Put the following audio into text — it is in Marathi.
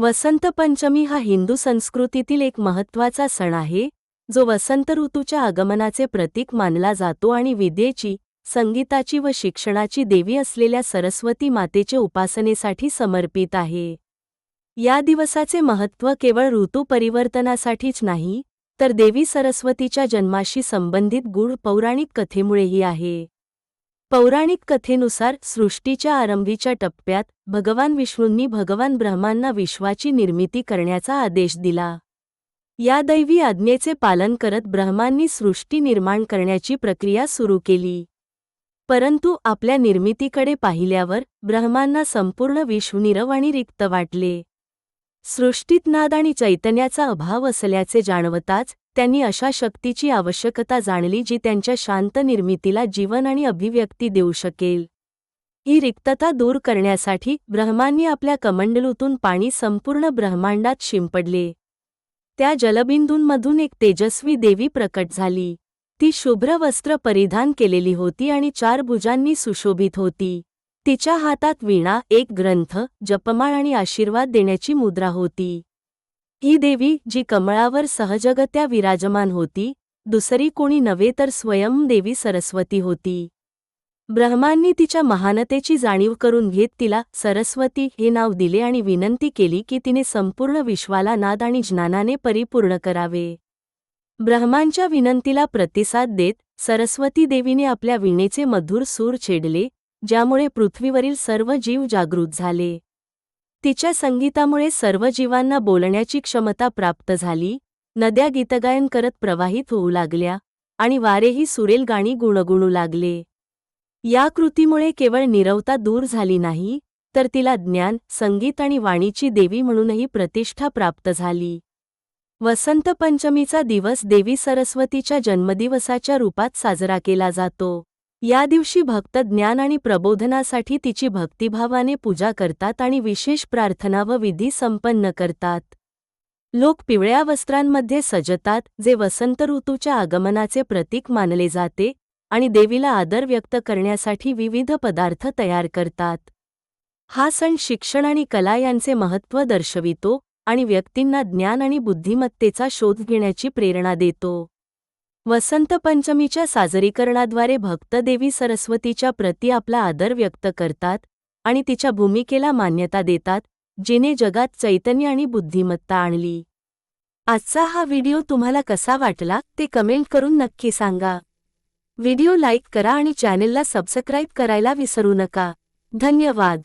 वसंत पंचमी हा हिंदू संस्कृतीतील एक महत्त्वाचा सण आहे जो वसंत ऋतूच्या आगमनाचे प्रतीक मानला जातो आणि विद्येची संगीताची व शिक्षणाची देवी असलेल्या सरस्वती मातेचे उपासनेसाठी समर्पित आहे. या दिवसाचे महत्त्व केवळ ऋतू परिवर्तनासाठीच नाही तर देवी सरस्वतीच्या जन्माशी संबंधित गूढ पौराणिक कथेमुळेही आहे. पौराणिक कथेनुसार सृष्टीच्या आरंभीच्या टप्प्यात भगवान विष्णूंनी भगवान ब्रह्मांना विश्वाची निर्मिती करण्याचा आदेश दिला. या दैवी आज्ञेचे पालन करत ब्रह्मांनी सृष्टी निर्माण करण्याची प्रक्रिया सुरू केली. परंतु आपल्या निर्मितीकडे पाहिल्यावर ब्रह्मांना संपूर्ण विश्वनिरव आणि रिक्त वाटले. सृष्टीत नाद आणि चैतन्याचा अभाव असल्याचे जाणवताच त्यांनी अशा शक्तीची आवश्यकता जाणली जी त्यांच्या शांत निर्मितीला जीवन आणि अभिव्यक्ती देऊ शकेल. ही रिक्तता दूर करण्यासाठी ब्रह्मांनी आपल्या कमंडलूतून पाणी संपूर्ण ब्रह्मांडात शिंपडले. त्या जलबिंदूंमधून एक तेजस्वी देवी प्रकट झाली. ती शुभ्र वस्त्र परिधान केलेली होती आणि चार भुजांनी सुशोभित होती. तिच्या हातात वीणा एक ग्रंथ जपमाळ आणि आशीर्वाद देण्याची मुद्रा होती. ही देवी जी कमळावर सहजगत्या विराजमान होती दुसरी कोणी नव्हे तर स्वयं देवी सरस्वती होती. ब्रह्मांनी तिच्या महानतेची जाणीव करून घेत तिला सरस्वती हे नाव दिले आणि विनंती केली की तिने संपूर्ण विश्वाला नाद आणि ज्ञानाने परिपूर्ण करावे. ब्रह्मांच्या विनंतीला प्रतिसाद देत सरस्वती देवीने आपल्या वीणेचे मधुर सूर छेडले ज्यामुळे पृथ्वीवरील सर्व जीव जागृत झाले. तिच्या संगीतामुळे सर्व जीवांना बोलण्याची क्षमता प्राप्त झाली. नद्या गीतगायन करत प्रवाहित होऊ लागल्या आणि वारेही सुरेल गाणी गुणगुणू लागले. या कृतीमुळे केवळ निरवता दूर झाली नाही तर तिला ज्ञान संगीत आणि वाणीची देवी म्हणूनही प्रतिष्ठा प्राप्त झाली. वसंत पंचमीचा दिवस देवी सरस्वतीच्या जन्मदिवसाच्या रूपात साजरा केला जातो. या दिवशी भक्त ज्ञान आणि प्रबोधनासाठी तिची भक्तिभावाने पूजा करतात आणि विशेष प्रार्थना व विधी संपन्न करतात. लोक पिवळ्या वस्त्रांमध्ये सजतात जे वसंत ऋतूच्या आगमनाचे प्रतीक मानले जाते आणि देवीला आदर व्यक्त करण्यासाठी विविध पदार्थ तयार करतात. हा सण शिक्षण आणि कला यांचे महत्त्व दर्शवितो आणि व्यक्तींना ज्ञान आणि बुद्धिमत्तेचा शोध घेण्याची प्रेरणा देतो. वसंत पंचमीच्या साजरीकरणाद्वारे भक्त देवी सरस्वतीच्या प्रती आपला आदर व्यक्त करतात आणि तिच्या भूमिकेला मान्यता देतात जिने जगात चैतन्य आणि बुद्धिमत्ता आणली. आजचा हा व्हिडिओ तुम्हाला कसा वाटला ते कमेंट करून नक्की सांगा. व्हिडिओ लाईक करा आणि चॅनेलला सबस्क्राईब करायला विसरू नका. धन्यवाद.